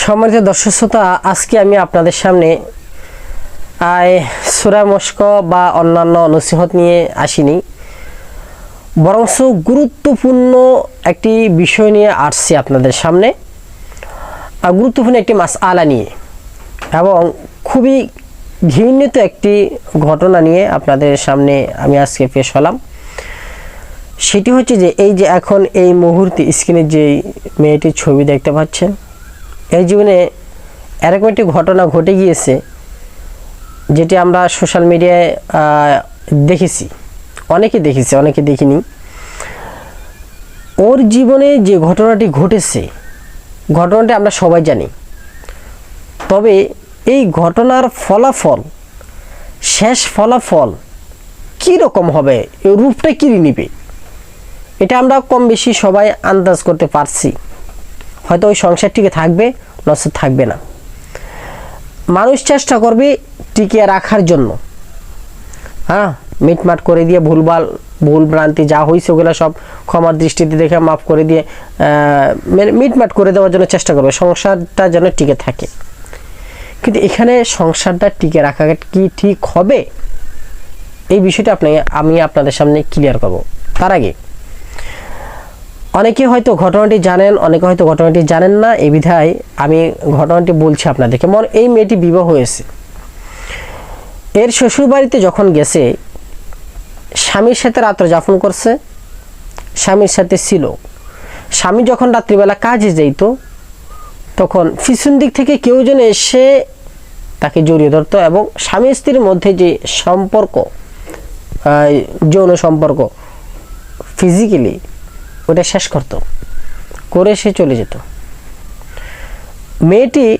সম্মানিত দর্শক শ্রোতা, আজকে আমি আপনাদের সামনে আয় সুরা মস্ক বা অন্যান্য নসিহত নিয়ে আসিনি। বরংস গুরুত্বপূর্ণ একটি বিষয় নিয়ে আসছি আপনাদের সামনে। গুরুত্বপূর্ণ একটি মাস আলা নিয়ে এবং খুবই ঘৃণিত একটি ঘটনা নিয়ে আপনাদের সামনে আমি আজকে পেশ হলাম। সেটি হচ্ছে যে, এই যে এখন এই মুহূর্তে স্ক্রিনে যে মেয়েটির ছবি দেখতে পাচ্ছেন এই জীবনে এরকম একটি ঘটনা ঘটে গিয়েছে, যেটি আমরা সোশ্যাল মিডিয়ায় দেখেছি। অনেকে দেখেছি, অনেকে দেখিনি। ওর জীবনে যে ঘটনাটি ঘটেছে, ঘটনাটি আমরা সবাই জানি। তবে এই ঘটনার ফলাফল, শেষ ফলাফল কী রকম হবে রূপটা কী নিবে? এটা আমরা কম বেশি সবাই আন্দাজ করতে পারছি। হয়তো ওই সংসারটিকে থাকবে নষ্ট থাকবে না। মানুষ চেষ্টা করবে টিকিয়ে রাখার জন্য। হ্যাঁ? মিটমাট করে দিয়ে ভুলভাল, ভুল ভ্রান্তি যা হয়েছে ওগুলো সব ক্ষমার দৃষ্টিতে দেখে মাফ করে দিয়ে মানে মিটমাট করে দেওয়ার জন্য চেষ্টা করবে, সংসারটা যেন টিকে থাকে। কিন্তু এখানে সংসারটা টিকে রাখা কি ঠিক হবে? এই বিষয়টা আপনি আমি আপনাদের সামনে ক্লিয়ার করব। তার আগে অনেকে হয়তো ঘটনাটি জানেন, অনেকে হয়তো ঘটনাটি জানেন না। এই বিধায় আমি ঘটনাটি বলছি আপনাদেরকে। মন এই মেয়েটি বিবাহ হয়েছে। এর শ্বশুরবাড়িতে যখন গেছে, স্বামীর সাথে রাত্র যাপন করছে, স্বামীর সাথে ছিল। স্বামী যখন রাত্রিবেলা কাজে যাইতো, তখন পিছন দিক থেকে কেউ যেন এসে তাকে জড়িয়ে ধরতো এবং স্বামী স্ত্রীর মধ্যে যে সম্পর্ক যৌন সম্পর্ক ফিজিক্যালি ওটা শেষ করতো। করে সে চলে যেত। মেয়েটি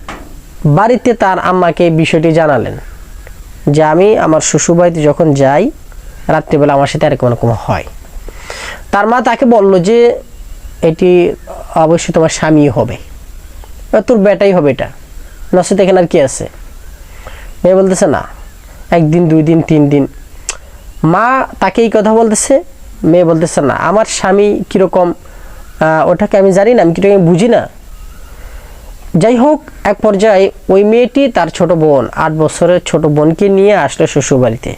বাড়িতে তার আম্মাকে বিষয়টি জানালেন যে, আমি আমার শ্বশুরবাড়িতে যখন যাই, রাত্রিবেলা আমার সাথে এরকম এরকম হয়। তার মা তাকে বলল যে, এটি অবশ্যই তোমার স্বামী হবে। তোর বেটাই হবে এটা। নসে এখানে আর কি আছে? মেয়ে বলতেছে, না, একদিন, দুই দিন, তিন দিন। মা তাকে এই কথা বলতেছে মেয়ে বলতেছে না, আমার স্বামী কীরকম ওটাকে আমি জানি না, আমি কীরকম বুঝি না। যাই হোক, এক পর্যায়ে ওই মেয়েটি তার ছোট বোন, আট বছরের ছোট বোনকে নিয়ে আসলো শ্বশুরবাড়িতে।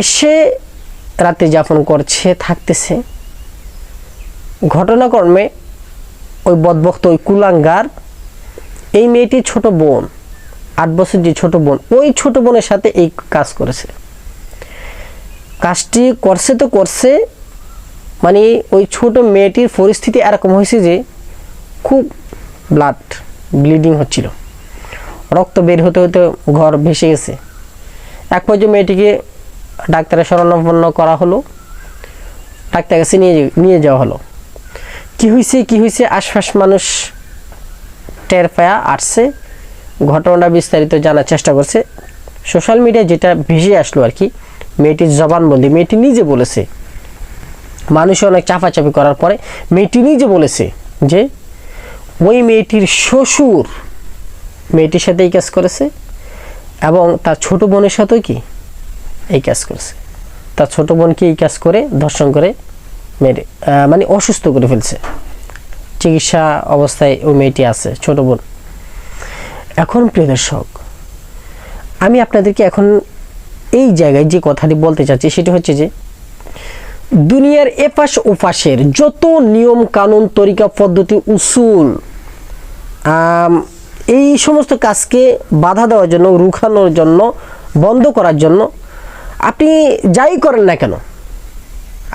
এসে রাতে যাপন করছে, থাকতেছে। ঘটনাক্রমে ওই বদবক্ত ওই কুলাঙ্গার, এই মেয়েটি ছোট বোন, আট বছর যে ছোট বোন, ওই ছোট বোনের সাথে এই কাজ করেছে। কাজটি করছে তো করছে মানে ওই ছোট মেয়েটির পরিস্থিতি এরকম হয়েছে যে খুব ব্লাড ব্লিডিং হচ্ছিল। রক্ত বের হতে হতে ঘর ভেসে গেছে। এক পর্যায়ে মেয়েটিকে ডাক্তারের শরণাপন্ন করা হলো। ডাক্তার কাছে নিয়ে নিয়ে যাওয়া হলো। কি হয়েছে কি হয়েছে? আশপাশ মানুষ টের পায়া আসছে। ঘটনাটা বিস্তারিত জানার চেষ্টা করছে। সোশ্যাল মিডিয়ায় যেটা ভেসে আসলো আর কি মেয়েটির জবানবন্দি মেয়েটি নিজে বলেছে। মানুষ অনেক চাপাচাপি করার পরে মেয়েটি নিজে বলেছে যে, ওই মেয়েটির শ্বশুর মেয়েটির সাথে এই কাজ করেছে এবং তার ছোট বোনের সাথেও কি এই কাজ করেছে। তার ছোট বোনকে এই কাজ করে, ধর্ষণ করে মেরে মানে অসুস্থ করে ফেলছে। চিকিৎসা অবস্থায় ওই মেয়েটি আছে, ছোট বোন। এখন প্রিয় দর্শক, আমি আপনাদেরকে এখন এই জায়গায় যে কথাটি বলতে চাচ্ছি সেটি হচ্ছে যে, দুনিয়ার এপাশ ওপাশের যত নিয়ম কানুন, তরিকা, পদ্ধতি, উসুল এই সমস্ত কাজকে বাধা দেওয়ার জন্য, রুখানোর জন্য, বন্ধ করার জন্য আপনি যাই করেন না কেন,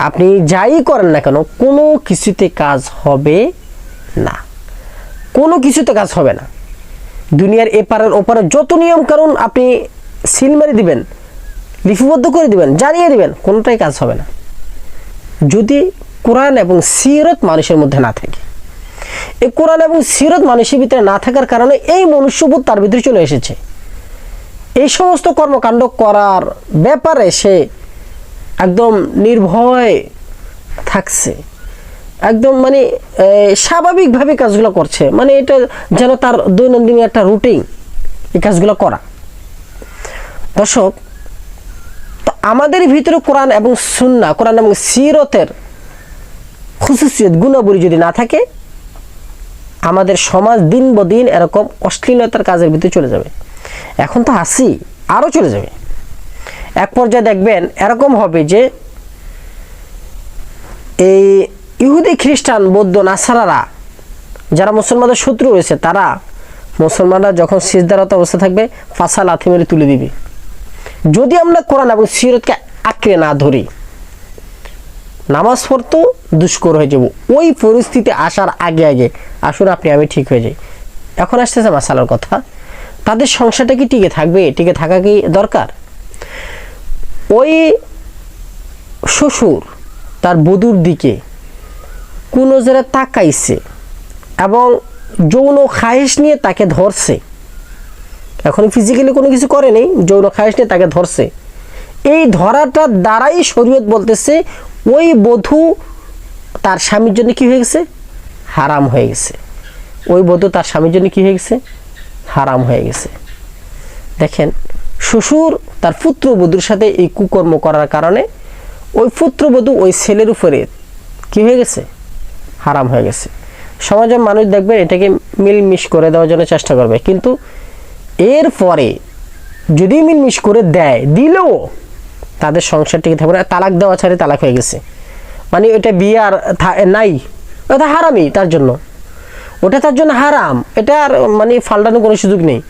আপনি যাই করেন না কেন, কোনো কিছুতে কাজ হবে না। কোনো কিছুতে কাজ হবে না। দুনিয়ার এপারের ওপারে যত নিয়ম কানুন আপনি সিল মেরে দিবেন লিপিবদ্ধ করে দিবেন জানিয়ে দিবেন, কোনোটাই কাজ হবে না। যদি কোরআন এবং সিরত মানুষের মধ্যে না থাকে। এই কোরআন এবং সিরত মানুষের ভিতরে না থাকার কারণে এই মনুষ্যবোধ তার ভিতরে চলে এসেছে। এই সমস্ত কর্মকাণ্ড করার ব্যাপারে সে একদম নির্ভয় থাকছে। একদম মানে স্বাভাবিকভাবে কাজগুলো করছে। মানে এটা যেন তার দৈনন্দিন একটা রুটিন এই কাজগুলো করা। দর্শক তো আমাদের ভিতরে কোরআন এবং সুন্না, কোরআন এবং সিরতের খুশুসিয়ত গুণাবলী যদি না থাকে, আমাদের সমাজ দিন ব দিন এরকম অশ্লীলতার কাজের ভিতরে চলে যাবে। এখন তো হাসি আরও চলে যাবে। এক পর্যায়ে দেখবেন এরকম হবে যে, এই ইহুদি খ্রিস্টান, বৌদ্ধ, নাসারারা যারা মুসলমানদের শত্রু রয়েছে তারা মুসলমানরা যখন সিজদারত অবস্থা থাকবে ফাঁসা লাথি মেরে তুলে দিবে। যদি আমরা কোরআন এবং সিরতকে আঁকড়ে না ধরি, নামাজ পড়তো দুষ্কর হয়ে যাব। ওই পরিস্থিতি আসার আগে আগে, আসুন আপনি, আমি ঠিক হয়ে যাই। এখন আসতেছে মাসালার কথা। তাদের সংসারটা কি টিকে থাকবে? টিকে থাকা কি দরকার? ওই শ্বশুর তার বধূর দিকে কোনো জায়গায় তাকাইছে এবং যৌন খায়েশ নিয়ে তাকে ধরছে। এখন ফিজিক্যালি কোনো কিছু করেনি যৌন খায়েশ নিয়ে তাকে ধরছে। এই ধরাটার দ্বারাই শরীয়ত বলতেছে, ওই বধূ তার স্বামীর জন্য কি হয়ে গেছে? হারাম হয়ে গেছে। ওই বধূ তার স্বামীর জন্য কি হয়ে গেছে? হারাম হয়ে গেছে। দেখেন, শ্বশুর তার পুত্রবধূর সাথে এই কুকর্ম করার কারণে ওই পুত্রবধূ ওই ছেলের উপরে কি হয়ে গেছে? হারাম হয়ে গেছে। সমাজের মানুষ দেখবেন এটাকে মিলমিশ করে দেওয়ার জন্য চেষ্টা করবে। কিন্তু এর পরে যদি মিলমিশ করে দেয়, দিলেও তাদের সংসার সংসারটিকে থাকবে না। তালাক দেওয়া ছাড়ে তালাক হয়ে গেছে। মানে ওটা বিয়ে আর নাই। ওটা হারামই তার জন্য। ওটা তার জন্য হারাম। এটা আর মানে ফাল্টানোর কোনো সুযোগ নেই।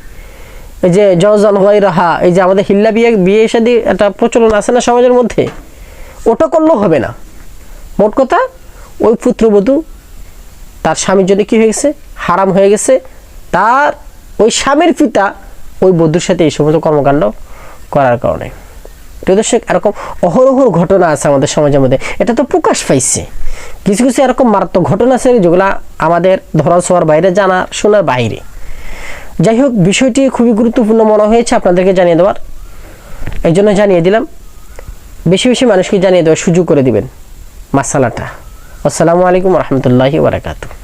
এই যে জজন হয় রাহা এই যে আমাদের হিল্লা বিয়ে বিয়ে সাদি একটা প্রচলন আছে না সমাজের মধ্যে? ওটা করলেও হবে না। মোট কথা, ওই পুত্রবধূ তার স্বামীর জন্য কী হয়ে গেছে? হারাম হয়ে গেছে। তার ওই স্বামীর পিতা ওই বধূর সাথে এই সমস্ত কর্মকাণ্ড করার কারণে। প্রিয় দর্শক, এরকম অহরহর ঘটনা আছে আমাদের সমাজের মধ্যে। এটা তো প্রকাশ পাইছে। কিছু কিছু এরকম মারাত্মক ঘটনা আছে যেগুলো আমাদের ধরা ছোঁয়ার বাইরে জানা শোনার বাইরে। যাই হোক, বিষয়টি খুবই গুরুত্বপূর্ণ মনে হয়েছে আপনাদেরকে জানিয়ে দেওয়ার। এই জন্য জানিয়ে দিলাম, বেশি বেশি মানুষকে জানিয়ে দেওয়ার সুযোগ করে দিবেন। মাসালাটা। আসসালামু আলাইকুম রহমতুল্লাহি বারাকাতু